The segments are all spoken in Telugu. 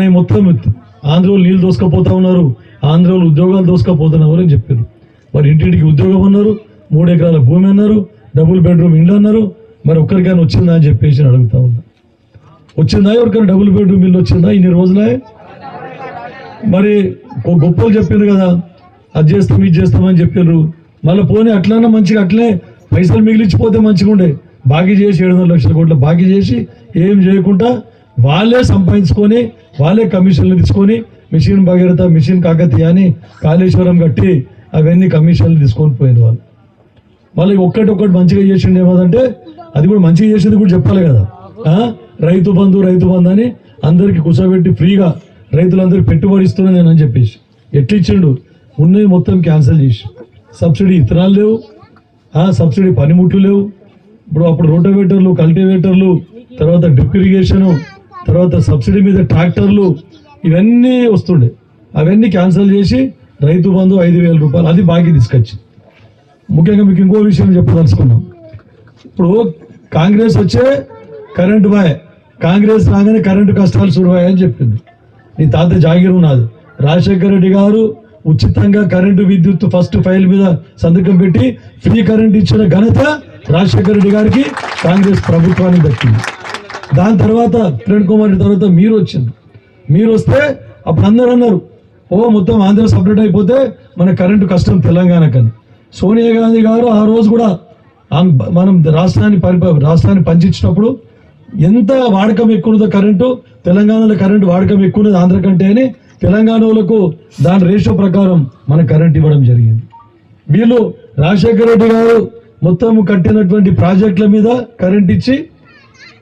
మన మొత్తం ఆంధ్రోలు నీళ్ళు దోసుకపోతా ఉన్నారు ఆంధ్రోలు ఉద్యోగాలు దోసుకపోతున్నారు అని చెప్పారు. మరి ఇంటింటికి ఉద్యోగం అన్నారు మూడు ఎకరాల భూమి అన్నారు డబుల్ బెడ్రూమ్ ఇండ్లు అన్నారు మరి ఒక్కరికైనా వచ్చిందా అని చెప్పేసి నేను అడుగుతా ఉన్నా. వచ్చిందా? ఎవరికైనా డబుల్ బెడ్రూమ్ ఇల్లు వచ్చిందా ఇన్ని రోజులే? మరి గొప్పలు చెప్పారు కదా అది చేస్తాం ఇది చేస్తామని చెప్పారు. మళ్ళీ పోనీ అట్లన్నా మంచిగా అట్లే పైసలు మిగిలిచ్చిపోతే మంచిగా ఉండే బాకీ చేసి ఏడు వందల లక్షల కోట్ల బాకీ చేసి ఏం చేయకుండా వాళ్ళే సంపాదించుకొని వాళ్ళే కమిషన్లు తీసుకొని మిషన్ భగీరథ మిషన్ కాకతీయ అని కాళేశ్వరం కట్టి అవన్నీ కమిషన్లు తీసుకొని పోయిన వాళ్ళు. మళ్ళీ ఒక్కటి ఒక్కటి మంచిగా చేసిండు ఏమదంటే అది కూడా మంచిగా చేసేది కూడా చెప్పాలి కదా. రైతు బంధు రైతు బంధు అని అందరికి కూర్చోబెట్టి ఫ్రీగా రైతులందరికీ పెట్టుబడి ఇస్తున్నా నేను అని చెప్పేసి. ఎట్లిచ్చిండు? ఉన్నవి ఉన్నది మొత్తం క్యాన్సిల్ చేసి. సబ్సిడీ ఇత్తనాలు లేవు. సబ్సిడీ పనిముట్లు లేవు. ఇప్పుడు అప్పుడు రోటోవేటర్లు కల్టివేటర్లు తర్వాత డ్రిప్ ఇరిగేషన్ తర్వాత సబ్సిడీ మీద ట్రాక్టర్లు ఇవన్నీ వస్తుండే. అవన్నీ క్యాన్సిల్ చేసి రైతు బంధు ఐదు వేల రూపాయలు అది బాకీ తీసుకొచ్చి. ముఖ్యంగా మీకు ఇంకో విషయం చెప్పదలుచుకున్నాం. ఇప్పుడు కాంగ్రెస్ వచ్చే కరెంటు బాయ్ కాంగ్రెస్ రాగానే కరెంటు కష్టాలు సురువాయి అని చెప్పింది నీ తాత జాగిర్ ఉన్నది రాజశేఖర రెడ్డి గారు ఉచితంగా కరెంటు విద్యుత్ ఫస్ట్ ఫైల్ మీద సంతకం పెట్టి ఫ్రీ కరెంట్ ఇచ్చిన ఘనత రాజశేఖర రెడ్డి గారికి కాంగ్రెస్ ప్రభుత్వానికి దక్కింది. దాని తర్వాత కిరణ్ కుమార్ రెడ్డి తర్వాత మీరు వచ్చింది మీరు వస్తే అప్పుడు అందరూ అన్నారు ఓ మొత్తం ఆంధ్ర సపరేట్ అయిపోతే మన కరెంటు కష్టం తెలంగాణకని. సోనియా గాంధీ గారు ఆ రోజు కూడా మనం రాష్ట్రాన్ని పరిప రాష్ట్రాన్ని పంచించినప్పుడు ఎంత వాడకం ఎక్కువ ఉన్నదో కరెంటు తెలంగాణలో కరెంటు వాడకం ఎక్కువ ఉన్నది ఆంధ్ర కంటే అని తెలంగాణలకు దాని రేషియో ప్రకారం మన కరెంట్ ఇవ్వడం జరిగింది. వీళ్ళు రాజశేఖర రెడ్డి గారు మొత్తం కట్టినటువంటి ప్రాజెక్టుల మీద కరెంట్ ఇచ్చి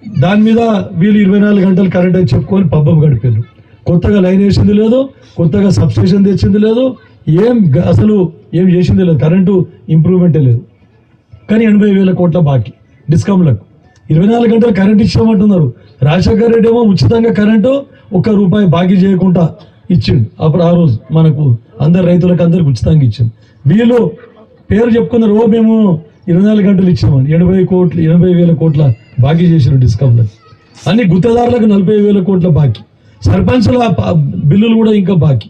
దాని మీద వీళ్ళు ఇరవై నాలుగు గంటలు కరెంట్ అని చెప్పుకొని పబ్బం గడిపారు. కొత్తగా లైన్ వేసింది లేదు కొత్తగా సబ్స్టేషన్ తెచ్చింది లేదు ఏం అసలు ఏం చేసింది లేదు కరెంటు ఇంప్రూవ్మెంటే లేదు. కానీ ఎనభై వేల కోట్ల బాకీ డిస్కమ్లకు ఇరవై నాలుగు గంటలు కరెంట్ ఇచ్చామంటున్నారు రాజశేఖర్ రెడ్డి ఏమో ఉచితంగా కరెంటు ఒక్క రూపాయి బాకీ చేయకుండా ఇచ్చిండు. అప్పుడు ఆ రోజు మనకు అందరు రైతులకు అందరికి ఉచితంగా ఇచ్చింది వీళ్ళు పేరు చెప్పుకున్నారు ఓ మేము ఇరవై నాలుగు గంటలు ఇచ్చామని ఎనభై కోట్లు ఎనభై వేల కోట్ల బాకీ చేసిన డిస్కమ్లకు అన్ని గుత్తదారులకు నలభై వేల కోట్ల బాకీ. సర్పంచ్ల బిల్లులు కూడా ఇంకా బాకీ.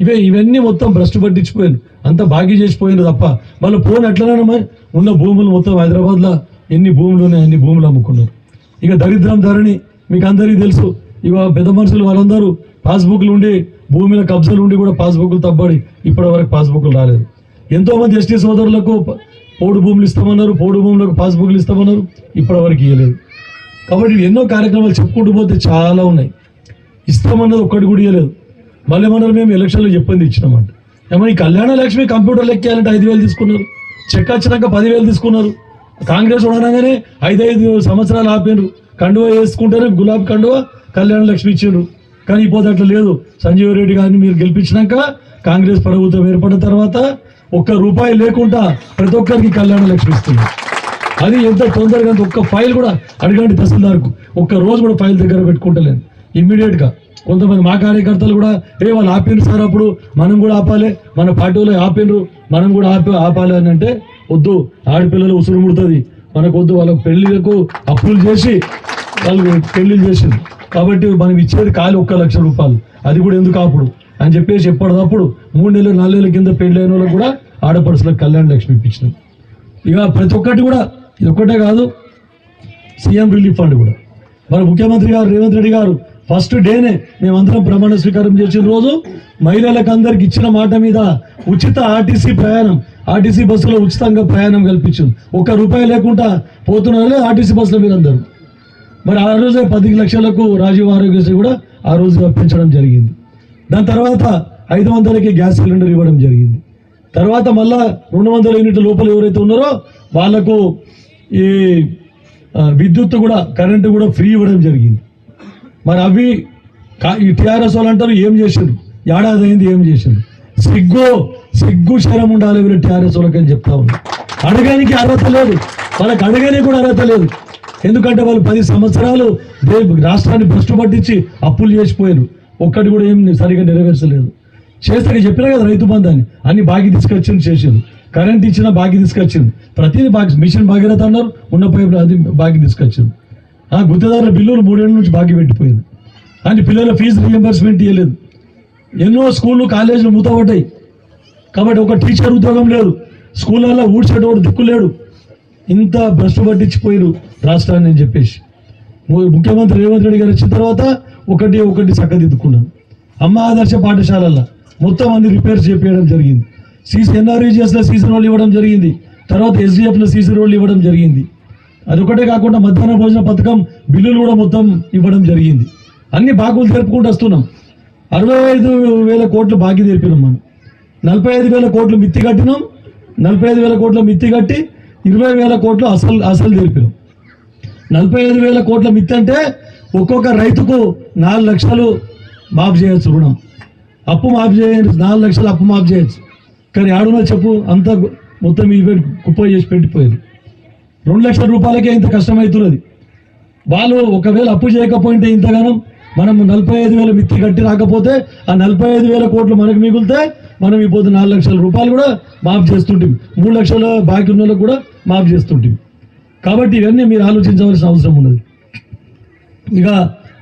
ఇవే ఇవన్నీ మొత్తం భ్రష్టు పట్టించిపోయాను అంత బాకీ చేసిపోయాను తప్ప వాళ్ళు పోను మరి? ఉన్న భూములు మొత్తం హైదరాబాద్లో ఎన్ని భూములు ఉన్నాయి అన్ని భూములు అమ్ముకున్నారు. ఇక దరిద్రం ధరణి మీకు అందరికీ తెలుసు. ఇక పెద్ద మనుషులు వాళ్ళందరూ పాస్బుక్లు ఉండి భూమిలో కబ్జాలు ఉండి కూడా పాస్బుక్లు తప్పబడి ఇప్పటి వరకు పాస్బుక్లు రాలేదు. ఎంతో మంది ఎస్టీ సోదరులకు పోడు భూములు ఇస్తామన్నారు పోడు భూములకు పాస్బుక్లు ఇస్తామన్నారు ఇప్పటి వరకు ఇవ్వలేదు కాబట్టి ఎన్నో కార్యక్రమాలు చెప్పుకుంటూ పోతే చాలా ఉన్నాయి. ఇస్తామన్నది ఒక్కటి కూడా ఇవ్వలేదు మళ్ళీ మనం మేము ఎలక్షన్లో చెప్పింది ఇచ్చినామంట. ఏమన్నా ఈ కళ్యాణ లక్ష్మి కంప్యూటర్ లెక్కేయాలంటే ఐదు వేలు తీసుకున్నారు. చెక్ వచ్చినాక పదివేలు తీసుకున్నారు. కాంగ్రెస్ ఉండగానే ఐదు ఐదు సంవత్సరాలు ఆపారు. కండువ వేసుకుంటారు గులాబీ కండువ కళ్యాణ లక్ష్మి ఇచ్చిండ్రు కానీ ఇప్పుడు అట్లా లేదు. సంజీవ్ రెడ్డి గారిని మీరు గెలిపించినాక కాంగ్రెస్ ప్రభుత్వం ఏర్పడిన తర్వాత ఒక్క రూపాయి లేకుండా ప్రతి ఒక్కరికి కళ్యాణ లక్ష్మి ఇస్తుంది అది ఎంత తొందరగా ఒక్క ఫైల్ కూడా అడగండి తహసీల్దార్కు. ఒక్క రోజు కూడా ఫైల్ దగ్గర పెట్టుకుంటలేను. ఇమ్మీడియట్గా కొంతమంది మా కార్యకర్తలు కూడా ఏ వాళ్ళు ఆపిండ్రు సార్ అప్పుడు? మనం కూడా ఆపాలి. మన పార్టీలో ఆపినరు. మనం కూడా ఆపి ఆపాలి అని అంటే వద్దు. ఆడపిల్లలు ఉసురు ముడుతుంది. మనకు వద్దు వాళ్ళ పెళ్ళిలకు అప్పులు చేసి వాళ్ళు పెళ్ళి చేసింది కాబట్టి మనం ఇచ్చేది ఖాళీ ఒక్క లక్ష రూపాయలు. అది కూడా ఎందుకు అప్పుడు అని చెప్పేసి ఎప్పటికప్పుడు మూడు నెలలు నాలుగు నెలల కింద పెళ్ళి అయిన వాళ్ళకి కూడా ఆడపడుచులకు కళ్యాణ లక్ష్మి ఇప్పించినాం. ఇక ప్రతి ఒక్కటి కూడా ఇది ఒక్కటే కాదు సీఎం రిలీఫ్ ఫండ్ కూడా. మరి ముఖ్యమంత్రి గారు రేవంత్ రెడ్డి గారు ఫస్ట్ డేనే మేమందరం ప్రమాణ స్వీకారం చేసిన రోజు మహిళలకు అందరికి ఇచ్చిన మాట మీద ఉచిత ఆర్టీసీ ప్రయాణం ఆర్టీసీ బస్సులో ఉచితంగా ప్రయాణం కల్పించింది. ఒక్క రూపాయి లేకుండా పోతున్నారు ఆర్టీసీ బస్సులో మీరందరూ మరి ఆ రోజే పది లక్షలకు రాజీవ్ ఆరోగ్యశ్రీ కూడా ఆ రోజు పెంచడం జరిగింది. దాని తర్వాత ఐదు వందలకి గ్యాస్ సిలిండర్ ఇవ్వడం జరిగింది. తర్వాత మళ్ళా రెండు వందల యూనిట్ల లోపల ఎవరైతే ఉన్నారో వాళ్ళకు ఈ విద్యుత్ కూడా కరెంటు కూడా ఫ్రీ ఇవ్వడం జరిగింది. మరి అవి ఈ టీఆర్ఎస్ వాళ్ళు అంటారు ఏం చేసిండ్రు ఏడాది అయింది ఏం చేసిండ్రు సిగ్గు సిగ్గు శరం ఉండాలి వీళ్ళు టీఆర్ఎస్ వాళ్ళకి అని చెప్తా ఉన్నారు. అడగానికి అర్హత లేదు. వాళ్ళకి అడగానికి కూడా అర్హత లేదు. ఎందుకంటే వాళ్ళు పది సంవత్సరాలు రాష్ట్రాన్ని భ్రష్టు పట్టించి అప్పులు చేసిపోయారు. ఒక్కటి కూడా ఏం సరిగా నెరవేర్చలేదు. చేస్తే చెప్పినా కదా రైతు బంధాన్ని. అన్ని బాగి తీసుకొచ్చింది చేసింది కరెంట్ ఇచ్చిన బాగి తీసుకొచ్చింది ప్రతిదీ బాగి మిషన్ భాగీరథ అన్నారు ఉన్న పైపు అది బాగి తీసుకొచ్చింది ఆ గుత్తదారుల బిల్లులు మూడేళ్ళ నుంచి బాకీ పెట్టిపోయింది. అని పిల్లల ఫీజు రియంబర్స్మెంట్ ఇవ్వలేదు ఎన్నో స్కూళ్ళు కాలేజీలు మూతపడ్డాయి. కాబట్టి ఒక టీచర్ ఉద్యోగం లేదు. స్కూళ్ళల్లో ఊడ్చేటోడు దిక్కు లేడు. ఇంత భ్రష్టు పట్టించిపోయారు రాష్ట్రాన్ని అని చెప్పేసి. ముఖ్యమంత్రి రేవంత్ రెడ్డి గారు వచ్చిన తర్వాత ఒకటి ఒకటి చక్కదిద్దుకున్నాం. అమ్మ ఆదర్శ పాఠశాలల్లో మొత్తం అన్ని రిపేర్ చేపించడం జరిగింది. సీసీ ఎన్ఆర్ఈజిఎస్లో సీసీ రోడ్లు ఇవ్వడం జరిగింది. తర్వాత ఎస్డిఎఫ్లో సీసీ రోడ్లు ఇవ్వడం జరిగింది. అదొకటే కాకుండా మధ్యాహ్న భోజన పథకం బిల్లులు కూడా మొత్తం ఇవ్వడం జరిగింది. అన్ని బాకులు జరుపుకుంటూ వస్తున్నాం. అరవై ఐదు వేల కోట్లు బాకీ తెరిపినాం మనం. నలభై ఐదు వేల కోట్లు మిత్తి కట్టినాం. నలభై ఐదు వేల కోట్ల మిత్తి కట్టి ఇరవై వేల కోట్లు అసలు అసలు తెరిపినాం. నలభై ఐదు వేల కోట్ల మిత్తి అంటే ఒక్కొక్క రైతుకు నాలుగు లక్షలు మాఫ్ చేయొచ్చు రుణం. అప్పు మాఫ్ చేయొచ్చు నాలుగు లక్షలు అప్పు మాఫ్ చేయొచ్చు. కానీ ఆడున్నా చెప్పు అంతా మొత్తం ఇవి కుప్ప చేసి పెట్టిపోయింది రెండు లక్షల రూపాయలకే ఇంత కష్టమవుతున్నది వాళ్ళు ఒకవేళ అప్పు చేయకపోయింటే ఇంతగానం మనం నలభై ఐదు వేల మిత్తి కట్టి రాకపోతే ఆ నలభై ఐదు వేల కోట్లు మనకు మిగిలితే మనం ఇప్పుడు నాలుగు లక్షల రూపాయలు కూడా మాఫ్ చేస్తుంటాం మూడు లక్షల బాకీ ఉన్న కూడా మాఫ్ చేస్తుంటాం కాబట్టి ఇవన్నీ మీరు ఆలోచించవలసిన అవసరం ఉన్నది. ఇక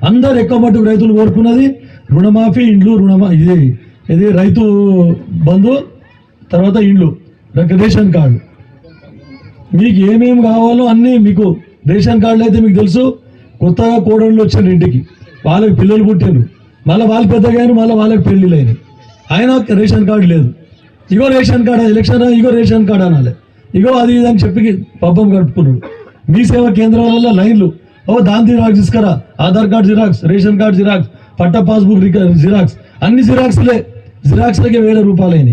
అందరు ఎక్కువ మటుకు రైతులు కోరుకున్నది రుణమాఫీ ఇండ్లు రుణమా ఇది ఇది రైతు బంధు తర్వాత ఇండ్లు రేషన్ కార్డు. మీకు ఏమేమి కావాలో అన్నీ మీకు రేషన్ కార్డులు అయితే మీకు తెలుసు. కొత్తగా కోడళ్ళు వచ్చారు ఇంటికి. వాళ్ళకి పిల్లలు పుట్టారు. మళ్ళీ వాళ్ళు పెద్దగారు మళ్ళీ వాళ్ళకి పెళ్ళిళ్ళు అయినాయి. ఆయన రేషన్ కార్డు లేదు. ఇగో రేషన్ కార్డు ఎలక్షన్ ఇగో రేషన్ కార్డు అనాలి. ఇగో అది ఇదని చెప్పి పబ్బం గడుపుకున్నాడు మీ సేవా కేంద్రాలలో లైన్లు. ఓ దాని జిరాక్స్ తీసుకురా. Aadhaar card xerox ration card xerox పట్ట పాస్బుక్ రిక- జిరాక్స్. అన్ని జిరాక్స్లే. జిరాక్స్లకే వేల రూపాయలు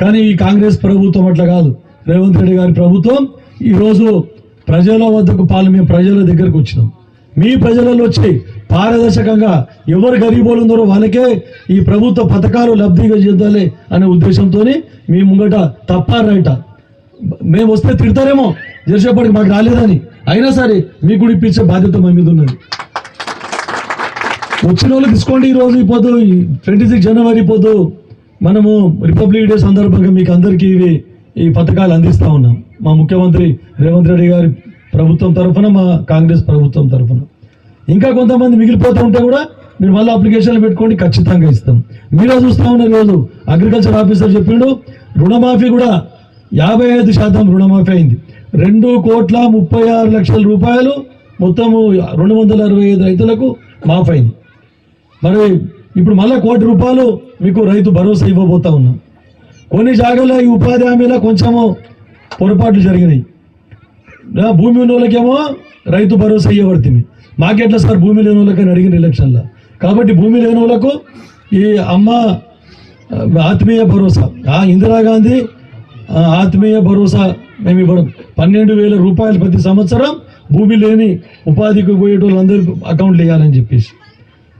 కానీ ఈ కాంగ్రెస్ ప్రభుత్వం అట్లా కాదు. రేవంత్ రెడ్డి గారి ప్రభుత్వం ఈరోజు ప్రజల వద్దకు పాలు మేము ప్రజల దగ్గరకు వచ్చినాం. మీ ప్రజలలో వచ్చి పారదర్శకంగా ఎవరు గరీబోలు ఉన్నారో వాళ్ళకే ఈ ప్రభుత్వ పథకాలు లబ్ధిగా చెందాలి అనే ఉద్దేశంతో మీ ముంగట తప్ప రైట మేము వస్తే తిడతారేమో. జరిసేపటికి మాకు రాలేదని. అయినా సరే మీకు కూడా ఇప్పించే బాధ్యత మా మీద ఉన్నది. వచ్చిన వాళ్ళు తీసుకోండి ఈ రోజు ట్వంటీ సిక్స్ జనవరి పోదు మనము రిపబ్లిక్ డే సందర్భంగా మీకు అందరికీ ఇవి ఈ పథకాలు అందిస్తా ఉన్నాం. మా ముఖ్యమంత్రి రేవంత్ రెడ్డి గారి ప్రభుత్వం తరఫున మా కాంగ్రెస్ ప్రభుత్వం తరఫున. ఇంకా కొంతమంది మిగిలిపోతూ ఉంటే కూడా మీరు మళ్ళీ అప్లికేషన్లు పెట్టుకోండి ఖచ్చితంగా ఇస్తాం. మీరే చూస్తా ఉన్నారు ఈరోజు అగ్రికల్చర్ ఆఫీసర్ చెప్పిండు రుణమాఫీ కూడా యాభై ఐదు శాతం రుణమాఫీ అయింది. రెండు కోట్ల ముప్పై ఆరు లక్షల రూపాయలు మొత్తము రెండు వందల అరవై ఐదు రైతులకు మాఫ్ అయింది. మరి ఇప్పుడు మళ్ళీ కోటి రూపాయలు మీకు రైతు భరోసా ఇవ్వబోతా ఉన్నాం. కొన్ని జాగాలో ఈ ఉపాధి హామీలో కొంచెము పొరపాట్లు జరిగినాయి. భూమి ఉన్న వాళ్ళకేమో రైతు భరోసా ఇవ్వబడుతుంది. మాకెట్లా సార్ భూమి లేని వాళ్ళకని అడిగిన ఎలక్షన్లో? కాబట్టి భూమి లేని వాళ్ళకు ఈ అమ్మ ఆత్మీయ భరోసా. ఆ ఇందిరాగాంధీ ఆత్మీయ భరోసా మేము ఇవ్వడం. పన్నెండు వేల రూపాయలు ప్రతి సంవత్సరం భూమి లేని ఉపాధికి పోయేటోళ్ళందరూ అకౌంట్లు వేయాలని చెప్పేసి.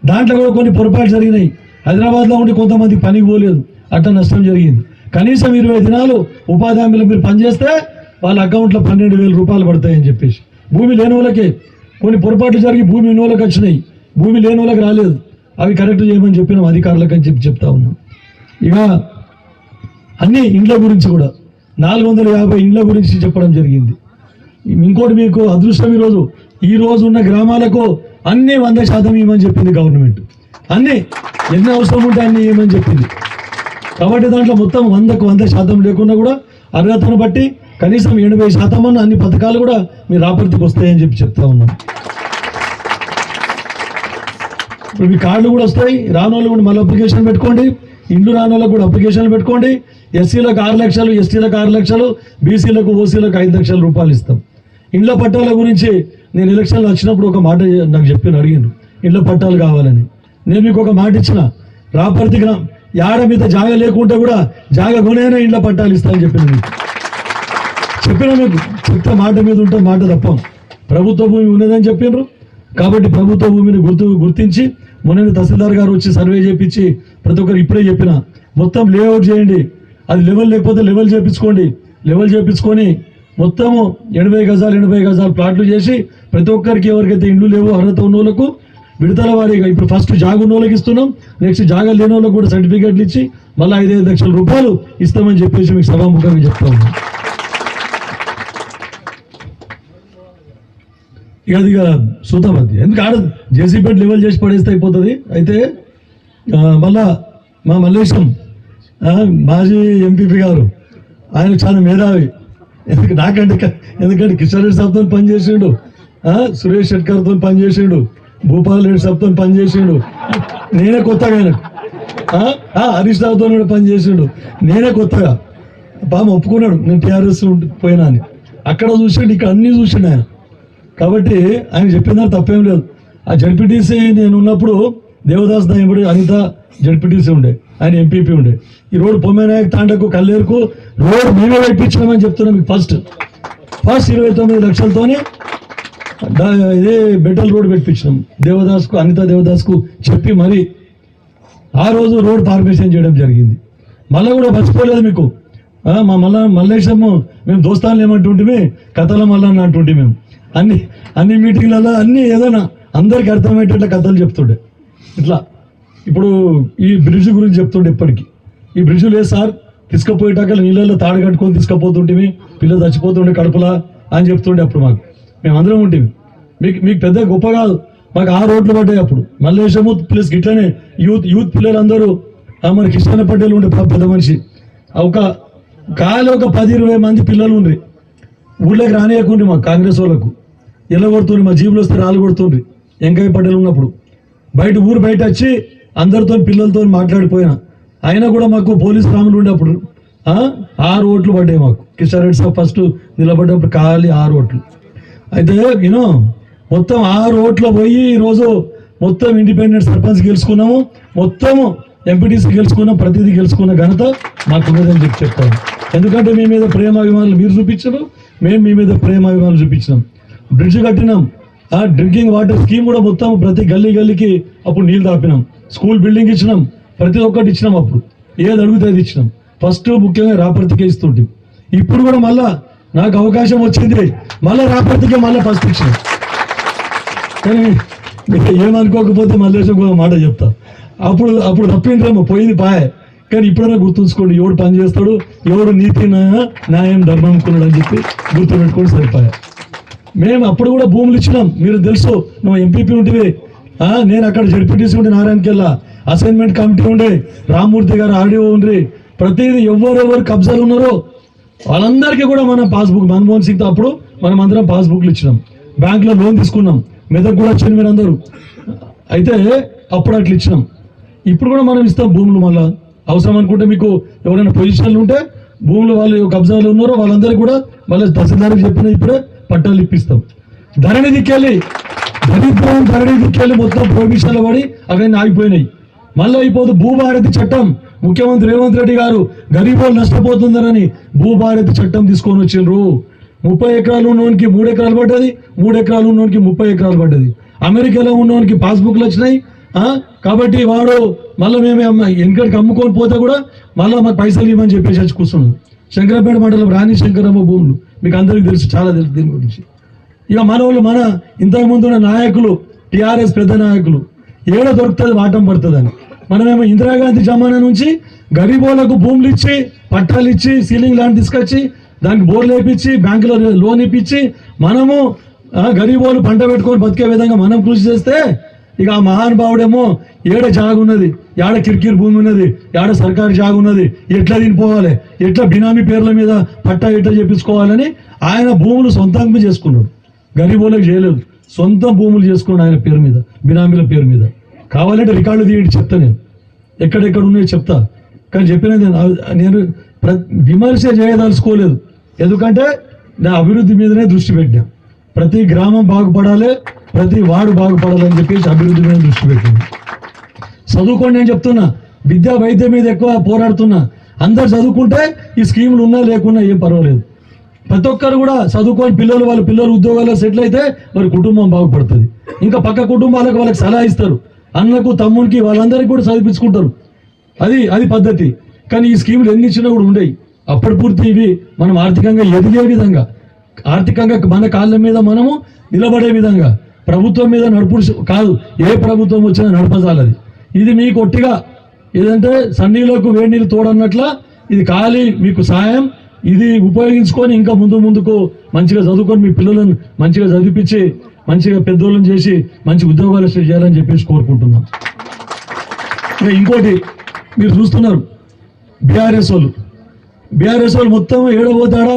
దాంట్లో కూడా కొన్ని పొరపాటు జరిగినాయి. హైదరాబాద్లో ఉండి కొంతమంది పనికి పోలేదు. అట్లా నష్టం జరిగింది. కనీసం ఇరవై దినాలు ఉపాధి హామీలు మీరు పనిచేస్తే వాళ్ళ అకౌంట్లో పన్నెండు వేల రూపాయలు పడతాయని చెప్పేసి. భూమి లేని వాళ్ళకే కొన్ని పొరపాట్లు జరిగి భూమి ఉన్న వాళ్ళకి వచ్చినాయి. భూమి లేని వాళ్ళకి రాలేదు. అవి కరెక్ట్ చేయమని చెప్పినాం అధికారులకు అని చెప్పి చెప్తా ఉన్నాం. ఇక అన్ని ఇండ్ల గురించి కూడా. నాలుగు వందల యాభై ఇండ్ల గురించి చెప్పడం జరిగింది. ఇంకోటి మీకు అదృష్టం ఈరోజు. ఈ రోజు ఉన్న గ్రామాలకు అన్నీ వంద శాతం ఇవ్వమని చెప్పింది గవర్నమెంట్. అన్ని. ఎన్ని అవసరం ఉంటే అన్ని ఇవ్వమని చెప్పింది. కాబట్టి దాంట్లో మొత్తం వందకు వంద శాతం లేకుండా కూడా అర్హతను బట్టి కనీసం ఎనభై శాతం అన్న అన్ని పథకాలు కూడా మీ రాపర్తికి వస్తాయని చెప్పి చెప్తా ఉన్నాం. ఇప్పుడు మీ కార్డులు కూడా వస్తాయి. రానోళ్ళు కూడా మళ్ళీ అప్లికేషన్ పెట్టుకోండి. ఇండ్లు రానోళ్ళకి కూడా అప్లికేషన్లు పెట్టుకోండి. ఎస్సీలకు ఆరు లక్షలు ఎస్టీలకు ఆరు లక్షలు బీసీలకు ఓసీలకు ఐదు లక్షల రూపాయలు ఇస్తాం. ఇండ్ల పట్టాల గురించి నేను ఎలక్షన్లు వచ్చినప్పుడు ఒక మాట నాకు చెప్పాను అడిగాను ఇండ్ల పట్టాలు కావాలని. నేను మీకు ఒక మాట ఇచ్చిన. రాపర్తి గ్రామ యాడ మీద జాగ లేకుంటే కూడా జాగ కొనైనా ఇండ్ల పట్టాలు ఇస్తానని చెప్పిన మీకు. చెప్పిన మీకు. చెప్తే మాట మీద ఉంటే మాట తప్పం. ప్రభుత్వ భూమి ఉన్నదని చెప్పిండ్రు కాబట్టి ప్రభుత్వ భూమిని గుర్తు గుర్తించి మొన్న తహసీల్దార్ గారు వచ్చి సర్వే చేపించి ప్రతి ఒక్కరు ఇప్పుడే చెప్పిన. మొత్తం లేఅవుట్ చేయండి. అది లెవెల్ లేకపోతే లెవెల్ చేపించుకోండి. లెవెల్ చేపించుకొని మొత్తము ఎనభై గజాలు ఎనభై గజాలు ప్లాట్లు చేసి ప్రతి ఒక్కరికి ఎవరికైతే ఇండ్లు లేవో అర్హత ఉన్న వాళ్ళకు విడతల వారీగా ఇప్పుడు ఫస్ట్ జాగ ఉన్న వాళ్ళకి ఇస్తున్నాం. నెక్స్ట్ జాగ లేని వాళ్ళకి కూడా సర్టిఫికేట్లు ఇచ్చి మళ్ళీ ఐదైదు లక్షల రూపాయలు ఇస్తామని చెప్పేసి మీకు సభాముఖంగా చెప్తా ఉన్నాం. ఇక అది ఇక చూద్దాం అది. ఎందుకు ఆడ జేసీపేట లెవెల్ చేసి పడేస్తే అయిపోతుంది? అయితే మళ్ళా మా మల్లేశం మాజీ ఎంపీపీ గారు. ఆయన చాలా మేధావి. ఎందుకు నాకంటే ఎందుకంటే కిషన్ రెడ్డి సాబ్తో పనిచేసిండు. సురేష్ షెట్కర్తో పనిచేసిండు. భూపాల్ రెడ్డి సాబ్తో పనిచేసిండు. నేనే కొత్తగా ఆయనకు హరీష్ రావుతో కూడా పనిచేసిండు. నేనే కొత్తగా. పాపం ఒప్పుకున్నాడు. నేను టీఆర్ఎస్ పోయినా అని. అక్కడ చూసిండు ఇక్కడ అన్నీ చూసిండు ఆయన. కాబట్టి ఆయన చెప్పిన తప్పేం లేదు. ఆ జడ్పీటీసీ నేను ఉన్నప్పుడు దేవదాస్ దాయముడు అనిత జడ్పీటీసీ ఉండే. ఆయన ఎంపీపీ ఉండే. ఈ రోడ్డు పొమ్మనాయక్ తాండకు కల్లేరుకు రోడ్ మేమే పెట్టించినామని చెప్తున్నాం మీకు ఫస్ట్. ఫస్ట్ ఇరవై తొమ్మిది లక్షలతోనే ఇదే బెటల్ రోడ్ పెట్టించినాం దేవదాస్కు అనిత దేవదాస్కు చెప్పి మరి ఆ రోజు రోడ్ ఫార్మేషన్ చేయడం జరిగింది. మళ్ళీ కూడా మర్చిపోలేదు మీకు. మా మల్ల మల్లేశమ్మ మేము దోస్తాన్లు ఏమంటుంటే కథల మళ్ళా అంటుంటే మేము. అన్ని అన్ని మీటింగ్లలో అన్ని ఏదైనా అందరికీ అర్థమయ్యేటట్ల కథలు చెప్తుండే. ఇట్లా. ఇప్పుడు ఈ బ్రిడ్జ్ గురించి చెప్తుండే ఇప్పటికి. ఈ బ్రిడ్జ్ లేదు సార్ తీసుకుపోయేటాక నీళ్ళల్లో తాడు కట్టుకొని తీసుకుపోతుంటే పిల్లలు చచ్చిపోతుండే కడుపులా అని చెప్తుండే అప్పుడు మాకు. మేము అందరం ఉంటేమి. మీకు మీకు పెద్ద గొప్ప కాదు. మాకు ఆ రోడ్లు పడ్డాయి అప్పుడు. మల్లేశము ప్లస్ ఇట్లనే యూత్ యూత్ పిల్లలందరూ ఆ మన కిషన్ పటేల్ ఉండే పెద్ద మనిషి. ఒక కాయలు ఒక పది ఇరవై మంది పిల్లలు ఉండ్రి. ఊళ్ళోకి రానియకుండ్రి మా కాంగ్రెస్ వాళ్ళకు. ఎల్ల కొడుతుండ్రి మా జీబులు వస్తే రాళ్ళు కొడుతుండ్రి. వెంకయ్య పటేల్ ఉన్నప్పుడు. బయట ఊరు బయట వచ్చి అందరితో పిల్లలతో మాట్లాడిపోయినా. అయినా కూడా మాకు పోలీస్ రాములు ఉండే అప్పుడు ఆరు ఓట్లు పడ్డాయి మాకు. కిషన్ రెడ్డి సార్ ఫస్ట్ నిలబడ్డప్పుడు ఖాళీ ఆరు ఓట్లు. అయితే యూనో మొత్తం ఆరు ఓట్లు పోయి ఈరోజు మొత్తం ఇండిపెండెంట్ సర్పంచ్ గెలుచుకున్నాము. మొత్తము ఎంపీటీసీ గెలుచుకున్నాం ప్రతిదీ గెలుచుకున్న ఘనత మాకున్నదని చెప్పి చెప్తాను. ఎందుకంటే మీ మీద ప్రేమ అభిమానులు మీరు చూపించరు మేము మీ మీద ప్రేమ అభిమానులు చూపించినాం. బ్రిడ్జ్ కట్టినాం. ఆ డ్రింకింగ్ వాటర్ స్కీమ్ కూడా మొత్తం ప్రతి గల్లీ గల్లీకి అప్పుడు నీళ్ళు తాపినాం. స్కూల్ బిల్డింగ్ ఇచ్చినాం. ప్రతి ఒక్కటి ఇచ్చినాం అప్పుడు. ఏది అడిగితే అది ఇచ్చినాం. ఫస్ట్ ముఖ్యంగా రాపర్తికే ఇస్తుంటే ఇప్పుడు కూడా మళ్ళా నాకు అవకాశం వచ్చింది. మళ్ళీ రాపర్తికే మళ్ళీ ఫస్ట్ ఇచ్చినాం. కానీ ఏమనుకోకపోతే మళ్ళీ కూడా మాట చెప్తా. అప్పుడు అప్పుడు తప్పిండ్రేమో పోయింది పాయే కానీ ఇప్పుడైనా గుర్తుంచుకోండి ఎవడు పని చేస్తాడు ఎవడు నీతి న్యాయం ధర్మం అనుకున్నాడు అని చెప్పి గుర్తుపెట్టుకోండి సరిపోయా. మేము అప్పుడు కూడా భూములు ఇచ్చినాం. మీరు తెలుసు నువ్వు ఎంపీపీ ఉంటివి నేను అక్కడ జడ్పీటీసీ ఉండే నారాయణకెళ్ళ అసైన్మెంట్ కమిటీ ఉండే. రామ్మూర్తి గారు ఆడియో ఉండ్రి. ప్రతిదీ ఎవరెవరు కబ్జాలు ఉన్నారో వాళ్ళందరికీ కూడా మనం పాస్బుక్ మన్మోహన్ సింగ్ అప్పుడు మనం అందరం పాస్బుక్లు ఇచ్చినాం. బ్యాంకులో లోన్ తీసుకున్నాం. మెదక్ కూడా వచ్చింది మీరు అందరూ అయితే అప్పుడు అట్లా ఇచ్చినాం. ఇప్పుడు కూడా మనం ఇస్తాం భూములు మళ్ళా. అవసరం అనుకుంటే మీకు ఎవరైనా పొజిషన్లు ఉంటే భూములు వాళ్ళు కబ్జాలు ఉన్నారో వాళ్ళందరికీ కూడా మళ్ళీ తహసీల్దార్కి చెప్పిన ఇప్పుడే పట్టాలు ఇప్పిస్తాం. ధరణి దిక్కెళ్ళి దరిద్రం ధరణి దిక్కెళ్ళి మొత్తం ప్రొహిబిషన్లు పడి అవన్నీ ఆగిపోయినాయి. మళ్ళీ అయిపోదు భూభారతి చట్టం. ముఖ్యమంత్రి రేవంత్ రెడ్డి గారు గరీబోలు నష్టపోతుందరని భూభారతి చట్టం తీసుకొని వచ్చిండ్రు. ముప్పై ఎకరాలు ఉన్నవానికి మూడు ఎకరాలు పడ్డది మూడు ఎకరాలు ఉన్నవానికి ముప్పై ఎకరాలు పడ్డది. అమెరికాలో ఉన్నవానికి పాస్బుక్లు వచ్చినాయి ఆ? కాబట్టి వాడు మళ్ళీ మేము వెనకడికి అమ్ముకొని పోతే కూడా మళ్ళీ మాకు పైసలు ఇవ్వమని చెప్పేసి వచ్చి కూర్చున్నాం. శంకరపేట మండలం రాణి శంకరమ్మ భూములు. మీకు అందరికీ తెలుసు చాలా తెలుసు దీని గురించి. ఇక మనోళ్ళు మన ఇంతకుముందు ఉన్న నాయకులు టిఆర్ఎస్ పెద్ద నాయకులు ఏడ దొరుకుతుంది వాటం పడుతుందని. మనమేమో ఇందిరాగాంధీ జమానా నుంచి గరీబోలకు భూములు ఇచ్చి పట్టాలు ఇచ్చి సీలింగ్ ల్యాండ్ తీసుకొచ్చి దానికి బోర్లు వేపించి బ్యాంకులో లోన్ ఇప్పించి మనము గరీబోలు పంట పెట్టుకొని బతికే విధంగా మనం కృషి చేస్తే ఇక ఆ మహానుభావుడేమో ఏడ జాగు ఉన్నది ఏడ కిరికిరి భూమి ఉన్నది ఏడ సర్కారు జాగు ఉన్నది ఎట్లా తినిపోవాలి ఎట్లా బినామీ పేర్ల మీద పట్టా ఎట్లా చేపించుకోవాలని ఆయన భూములు సొంతంగా చేసుకున్నాడు. గరీబోలకు చేయలేదు. సొంత భూములు చేసుకున్నాడు ఆయన పేరు మీద బినామీల పేరు మీద. కావాలంటే రికార్డు తీయండి చెప్తా నేను. ఎక్కడెక్కడ ఉన్నాయో చెప్తా. కానీ చెప్పినది నేను- నేను ప్ర- విమర్శ చేయదలుచుకోలేదు. ఎందుకంటే నా అభివృద్ధి మీదనే దృష్టి పెట్టాను. ప్రతి గ్రామం బాగుపడాలి ప్రతి వాడు బాగుపడాలని చెప్పేసి అభివృద్ధి మీద దృష్టి పెట్టాను. చదువుకోండి నేను చెప్తున్నా. విద్యా వైద్యం మీద ఎక్కువ పోరాడుతున్నా. అందరు చదువుకుంటే ఈ స్కీములు ఉన్నా లేకున్నా ఏం పర్వాలేదు. ప్రతి ఒక్కరు కూడా చదువుకొని పిల్లలు వాళ్ళ పిల్లలు ఉద్యోగాల్లో సెటిల్ అయితే మరి కుటుంబం బాగుపడుతుంది. ఇంకా పక్క కుటుంబాలకు వాళ్ళకి సలహా ఇస్తారు. అన్నకు తమ్మునికి వాళ్ళందరికీ కూడా చదివించుకుంటారు. అది అది పద్ధతి. కానీ ఈ స్కీములు ఎన్ని ఇచ్చినా కూడా ఉండేవి అప్పటి పూర్తి ఇవి మనం ఆర్థికంగా ఎదిగే విధంగా. ఆర్థికంగా మన కాళ్ళ మీద మనము నిలబడే విధంగా. ప్రభుత్వం మీద నడుపు కాదు ఏ ప్రభుత్వం వచ్చినా నడపజాలది. ఇది మీకు ఒట్టిగా ఏదంటే సన్నీలకు వేడి నీళ్ళు తోడన్నట్ల ఇది ఖాళీ మీకు సాయం ఇది ఉపయోగించుకొని ఇంకా ముందు ముందుకు మంచిగా చదువుకొని మీ పిల్లలను మంచిగా చదివించి మంచిగా పెద్దోళ్ళని చేసి మంచి ఉద్యోగాలు చేయాలని చెప్పేసి కోరుకుంటున్నాం. ఇక ఇంకోటి మీరు చూస్తున్నారు బీఆర్ఎస్ వాళ్ళు. బీఆర్ఎస్ వాళ్ళు మొత్తం ఏడబోతాడా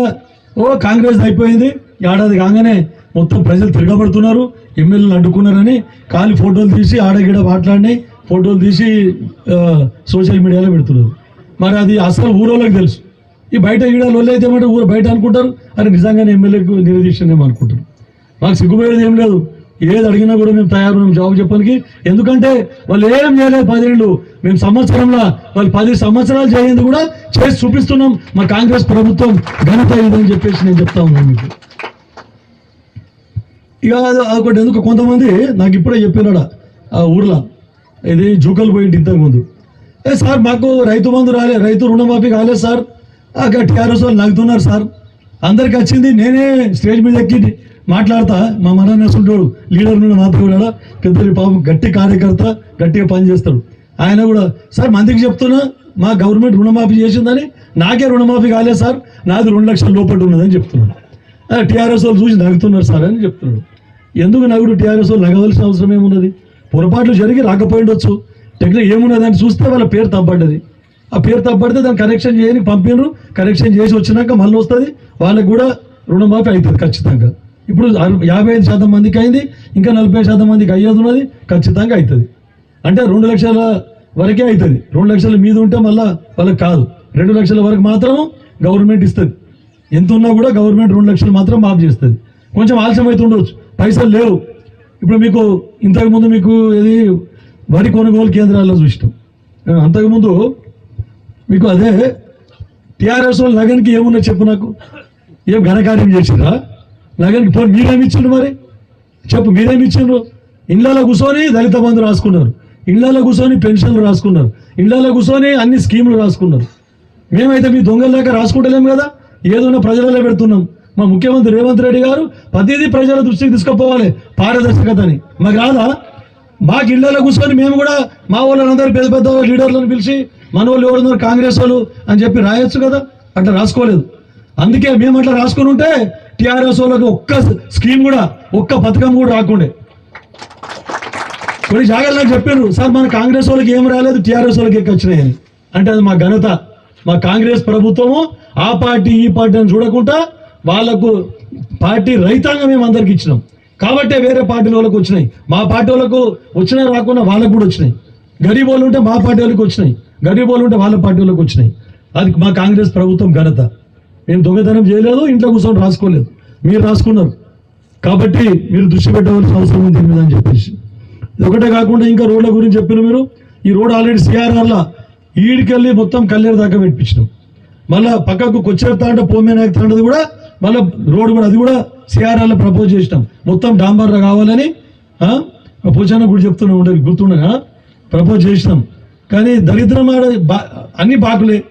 ఓ కాంగ్రెస్ అయిపోయింది. ఏడాది కాగానే మొత్తం ప్రజలు తిరగబడుతున్నారు ఎమ్మెల్యేలు అడ్డుకున్నారని ఖాళీ ఫోటోలు తీసి ఆడగిడ మాట్లాడిని ఫోటోలు తీసి సోషల్ మీడియాలో పెడుతున్నారు. మరి అది అసలు ఊరోళ్ళకి తెలుసు. ఈ బయట ఈడ లొల్లి అయితే ఏమంటే ఊరు బయట అనుకుంటారు. అని నిజంగానే ఎమ్మెల్యేకు నిలదీశానేమో అనుకుంటారు. మాకు సిగ్గుపోయేది ఏం లేదు. ఏది అడిగినా కూడా మేము తయారు మేము చెప్పడానికి. ఎందుకంటే వాళ్ళు ఏం చేయలేదు పదేళ్ళు. మేము సంవత్సరంలో వాళ్ళు పది సంవత్సరాలు చేయంది కూడా చేసి చూపిస్తున్నాం. మా కాంగ్రెస్ ప్రభుత్వం ఘనత ఇదని చెప్పేసి నేను చెప్తా ఉన్నాను మీకు. ఇక అది- అదొకటి ఎందుకు? కొంతమంది నాకు ఇప్పుడే చెప్పినాడ ఆ ఊర్లో. ఇది జూకలు పోయింది ఇంతకు ముందు ఏ సార్ మాకు రైతు బంధు రాలే రైతు రుణమాఫీ కాలేదు సార్. అక్కడ టీఆర్ఎస్ వాళ్ళు నగ్గుతున్నారు సార్. అందరికి వచ్చింది నేనే స్టేజ్ మీద ఎక్కి మాట్లాడతా. మా మనసుంటాడు లీడర్ నుండి మాట్లాడా పెద్ద పాపం గట్టి కార్యకర్త గట్టిగా పనిచేస్తాడు ఆయన కూడా సార్ మందికి చెప్తున్నా మా గవర్నమెంట్ రుణమాఫీ చేసిందని నాకే రుణమాఫీ కాలేదు సార్. నాది రెండు లక్షల లోపల ఉన్నదని చెప్తున్నాడు. టీఆర్ఎస్ వాళ్ళు చూసి నవ్వుతున్నారు సార్ అని చెప్తున్నాడు. ఎందుకు నవ్వుడు టీఆర్ఎస్ వాళ్ళు? నగవలసిన అవసరం ఏమున్నది? పొరపాట్లు జరిగి రాకపోయిండొచ్చు టెక్నిక్ ఏమున్నదని చూస్తే వాళ్ళ పేరు తప్పడ్డది ఆ పేరు తప్పబడితే దాన్ని కరెక్షన్ చేయని పంపినరు. కరెక్షన్ చేసి వచ్చినాక మళ్ళీ వస్తుంది. వాళ్ళకి కూడా రుణమాఫీ అవుతుంది ఖచ్చితంగా. ఇప్పుడు యాభై ఐదు శాతం మందికి అయింది. ఇంకా నలభై శాతం మందికి అయ్యేది ఉన్నది. ఖచ్చితంగా అవుతుంది. అంటే రెండు లక్షల వరకే అవుతుంది. రెండు లక్షల మీద ఉంటే మళ్ళీ వాళ్ళకి కాదు. రెండు లక్షల వరకు మాత్రం గవర్నమెంట్ ఇస్తుంది. ఎంత ఉన్నా కూడా గవర్నమెంట్ రెండు లక్షలు మాత్రం మాఫ్ చేస్తుంది. కొంచెం ఆలస్యం అయితే ఉండవచ్చు పైసలు లేవు. ఇప్పుడు మీకు ఇంతకుముందు మీకు ఇది వరి కొనుగోలు కేంద్రాల్లో చూసినాం. అంతకుముందు మీకు అదే టీఆర్ఎస్ వాళ్ళు నగన్కి ఏమున్నా చెప్పు నాకు. ఏం ఘనకార్యం చేసిండ్రా నగన్కి ఫోన్ మీరేమి ఇచ్చిండ్రు మరి? చెప్పు మీరేమిచ్చిండ్రు ఇండ్లలో కూర్చొని దళిత బంధు రాసుకున్నారు. ఇండ్లలో కూర్చొని పెన్షన్లు రాసుకున్నారు. ఇండ్లలో కూర్చొని అన్ని స్కీములు రాసుకున్నారు. మేమైతే మీ దొంగల దాకా రాసుకుంటలేము కదా? ఏదైనా ప్రజలలో పెడుతున్నాం. మా ముఖ్యమంత్రి రేవంత్ రెడ్డి గారు ప్రతిదీ ప్రజల దృష్టికి తీసుకుపోవాలి పారదర్శకతని. మాకు రాదా? మాకు ఇళ్ళలో కూర్చొని మేము కూడా మా వాళ్ళందరూ పెద్ద పెద్ద లీడర్లను పిలిచి మన వాళ్ళు ఎవరున్నారు కాంగ్రెస్ వాళ్ళు అని చెప్పి రాయొచ్చు కదా? అట్లా రాసుకోలేదు. అందుకే మేము అట్లా రాసుకుని ఉంటే టీఆర్ఎస్ వాళ్ళకి ఒక్క స్కీమ్ కూడా ఒక్క పథకం కూడా రాకుండే. కొన్ని జాగ్రత్తలు నాకు చెప్పారు. సార్ మన కాంగ్రెస్ వాళ్ళకి ఏం రాలేదు టీఆర్ఎస్ వాళ్ళకి ఎక్కువ వచ్చినాయని. అంటే అది మా ఘనత. మా కాంగ్రెస్ ప్రభుత్వము ఆ పార్టీ ఈ పార్టీ అని చూడకుండా వాళ్ళకు పార్టీ రైతాంగం మేము అందరికి ఇచ్చినాం. కాబట్టే వేరే పార్టీల వాళ్ళకి వచ్చినాయి. మా పార్టీ వాళ్ళకు వచ్చినా రాకుండా వాళ్ళకు కూడా వచ్చినాయి. గరీబ్ వాళ్ళు ఉంటే మా పార్టీ వాళ్ళకి వచ్చినాయి. గరీబ్ వాళ్ళు ఉంటే వాళ్ళ పార్టీలోకి వచ్చినాయి. అది మా కాంగ్రెస్ ప్రభుత్వం ఘనత. మేము దొంగతనం చేయలేదు ఇంట్లో కూర్చొని రాసుకోలేదు. మీరు రాసుకున్నారు. కాబట్టి మీరు దృష్టి పెట్టవలసిన అవసరం ఉంది దీని మీద అని చెప్పేసి. ఇది ఒకటే కాకుండా ఇంకా రోడ్ల గురించి చెప్పిన మీరు ఈ రోడ్ ఆల్రెడీ సిఆర్ఆర్లా ఈడికెళ్ళి మొత్తం కల్లేరు దాకా పెట్టించినాం. మళ్ళా పక్కకు కొచ్చేస్తా అంటే పోమేనాయక్ తాండది కూడా మళ్ళీ రోడ్ కూడా అది కూడా సిఆర్ఆర్లో ప్రపోజ్ చేసినాం. మొత్తం డాంబర్ కావాలని పోచాన గుడి కూడా చెప్తున్నా ఉండేది గుర్తుండగా ప్రపోజ్ చేసినాం. కానీ దరిద్రం ఆడ బా- అన్ని బాకులే.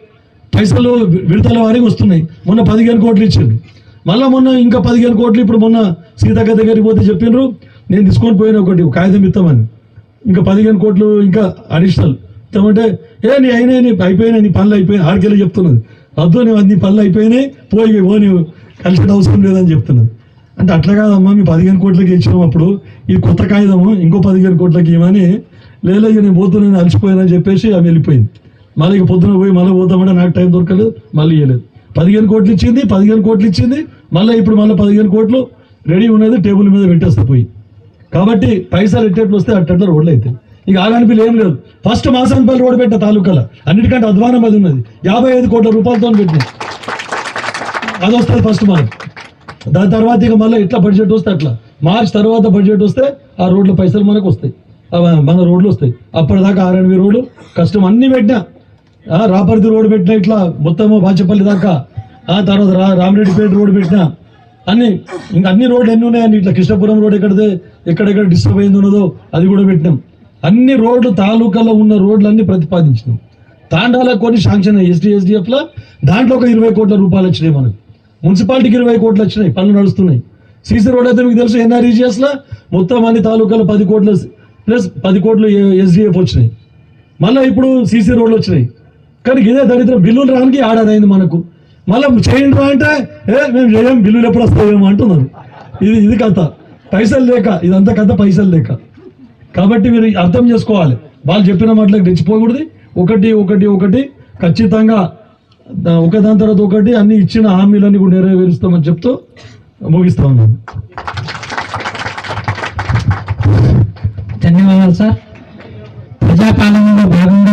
పైసలు విడతల వారికి వస్తున్నాయి. మొన్న పదిహేను కోట్లు ఇచ్చిండ్రు మళ్ళీ మొన్న ఇంకా పదిహేను కోట్లు ఇప్పుడు మొన్న సీతక్క దగ్గరికి పోతే చెప్పిండ్రు నేను తీసుకొని పోయిన ఒకటి కాగితం ఇస్తామని. ఇంకా పదిహేను కోట్లు ఇంకా అడిషనల్ ఇస్తామంటే ఏ నీ అయినా నీ అయిపోయినాయి నీ పనులు అయిపోయినాయి ఆడికెళ్ళి చెప్తున్నది. వద్దు నీ నీ పనులు అయిపోయినాయి పోయి ఓ నీవు కలిసిన అవసరం లేదని చెప్తున్నది. అంటే అట్లా కాదమ్మా మీ పదిహేను కోట్లకి ఇచ్చినాం అప్పుడు. ఈ కొత్త కాగితము ఇంకో పదిహేను కోట్లకి ఏమని లేదా ఇక నేను పోతూ నేను అలసిపోయానని చెప్పేసి ఆమె వెళ్ళిపోయింది. మళ్ళీ ఇక పొద్దున పోయి మళ్ళీ పోతామంటే నాకు టైం దొరకలేదు మళ్ళీ ఇవ్వలేదు పదిహేను కోట్లు ఇచ్చింది పదిహేను కోట్లు ఇచ్చింది మళ్ళీ ఇప్పుడు మళ్ళీ పదిహేను కోట్లు రెడీ ఉన్నది టేబుల్ మీద పెట్టేస్తే పోయి. కాబట్టి పైసలు ఎట్టేట్లు వస్తే అట్టట్లో రోడ్లు అవుతాయి. ఇక ఆగానిపిల్లి ఏం లేదు. ఫస్ట్ మాసానిపల్లి రోడ్డు పెట్ట తాలూకాల అన్నిటికంటే అధ్వానం అది ఉన్నది. యాభై ఐదు కోట్ల రూపాయలతో పెట్టినాం. అది వస్తుంది ఫస్ట్ మనం దాని తర్వాత ఇక మళ్ళీ ఎట్లా బడ్జెట్ వస్తే అట్లా. మార్చ్ తర్వాత బడ్జెట్ వస్తే ఆ రోడ్ల పైసలు మనకు వస్తాయి. మన రోడ్లు వస్తాయి. అప్పటిదాకా ఆర్ఎన్బి రోడ్డు కష్టం అన్ని పెట్టినా. ఆ, రాపర్తి రోడ్డు పెట్టినా ఇట్లా మొత్తము బాచపల్లి దాకా. ఆ తర్వాత రా రామిరెడ్డిపేట రోడ్డు పెట్టినా. అన్ని ఇంకా అన్ని రోడ్లు ఎన్ని ఉన్నాయని ఇట్లా కృష్ణపురం రోడ్ ఎక్కడితే ఎక్కడెక్కడ డిస్టర్బ్ అయింది ఉన్నదో అది కూడా పెట్టినాం. అన్ని రోడ్లు తాలూకాలో ఉన్న రోడ్లు అన్ని ప్రతిపాదించినాం. తాండాలో కొన్ని శాంక్షన్ ఎస్టీ ఎస్డిఎఫ్లో దాంట్లో ఒక ఇరవై కోట్ల రూపాయలు వచ్చినాయి మనకు. మున్సిపాలిటీకి ఇరవై కోట్లు వచ్చినాయి. పనులు నడుస్తున్నాయి. సీసీ రోడ్ అయితే మీకు తెలుసు ఎన్ఆర్ఈజిఎస్లో మొత్తం అన్ని తాలూకాలో పది కోట్ల ప్లస్ పది కోట్లు ఎస్డిఎఫ్ వచ్చినాయి. మళ్ళీ ఇప్పుడు సీసీ రోడ్లు వచ్చినాయి. కానీ ఇదే దరిద్రం. బిల్లులు రానికి ఆడదైంది అయింది మనకు. మళ్ళీ చేయండి రా అంటే ఏ మేము చేయం బిల్లులు ఎప్పుడు వస్తాయేమో అంటున్నారు. ఇది ఇది కథ. పైసలు లేక ఇదంతా కథ పైసలు లేక. కాబట్టి మీరు అర్థం చేసుకోవాలి. వాళ్ళు చెప్పిన మాటలకు రెచ్చిపోకూడదు. ఒకటి ఒకటి ఒకటి ఖచ్చితంగా ఒక ఒకదాని తర్వాత ఒకటి అన్ని ఇచ్చిన హామీలన్నీ కూడా నెరవేరుస్తామని చెప్తూ ముగిస్తా ఉన్నాను. ధన్యవాదాలు సార్. ప్రజాపాలనలో భాగంగా